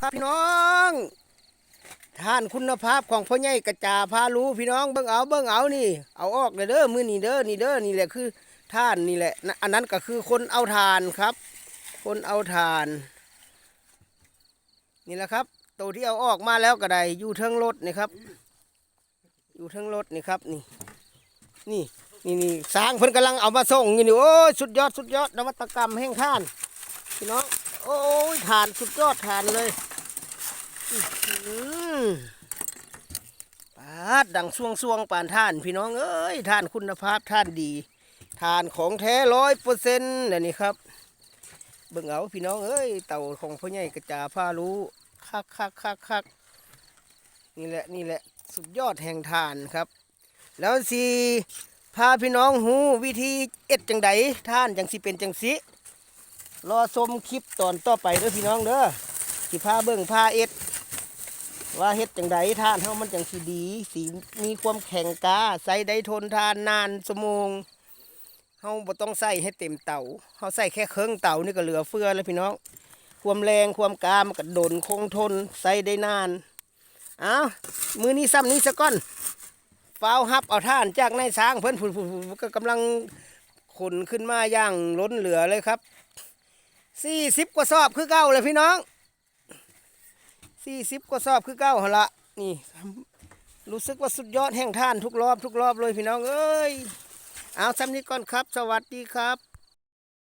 ครับพี่น้องท่านคุณภาพของพ่อใหญ่กระจาพารู้พี่น้องเบิ่งเอาเบิ่งเอานี่ เอาออกเลยเด้อมือนี่เด้อนี่เด้อนี่แหละคือท่านนี่แหละนะอันนั้นก็คือคนเอาทานครับ คนเอาทาน นี่แหละครับ ตัวที่เอาออกมาแล้วก็ได้อยู่เทิงรถนี่ครับ อยู่เทิงรถนี่ครับนี่ นี่นี่นี่สร้างเพิ่นกำลังเอามาส่งอยู่นี่โอ้ยสุดยอดสุดยอดนวัตกรรมแห่งท่านพี่น้อง โอ้ยทานสุดยอดทานเลยอือหือปาดดังสวงสวงๆปานท่าน พี่น้องเอ้ยท่านคุณภาพท่านดี ทานของแท้ร้อยเปอร์เซ็นต์นี่ครับ เบิ่งเอาพี่น้องเอ้ยเต่าของพ่อใหญ่กระจาผ้ารู้คักคักคักคักนี่แหละนี่แหละสุดยอดแห่งทานครับ แล้วสิพาพี่น้องหูวิธีเอ็ดจังใดท่านจังสิเป็นจังสิ รอชมคลิปตอนต่อไปเด้อพี่น้องเด้อสิพาเบิ่งพาเอ็ด ว่าเฮ็ดจังใดท่านเฮามันจังสิดี สีมีความแข็งกล้าใส่ได้ทนทานนานชั่วโมงเฮาบ่ต้องใส่ให้เต็มเตาเฮาใส่แค่เครื่องเตานี่ก็เหลือเฟือแล้วพี่น้อง ความแรงความกล้ามันก็ดนคงทนใส่ได้นานเอ้ามือนี้ซ้ำนี้ซะก่อนฟ้าวฮับเอาท่านจากนายช้างเพิ่นผุนๆๆก็กำลังขนขึ้นมาอย่างล้นเหลือเลยครับ สี่สิบกว่าสอบคือเก้าเลยพี่น้องสี่สิบกว่าสอบคือเก้าหละนี่รู้สึกว่าสุดยอดแห่งท่านทุกรอบทุกรอบเลยพี่น้องเอ้ยเอาซ้ำนี้ก่อนครับ สวัสดีครับ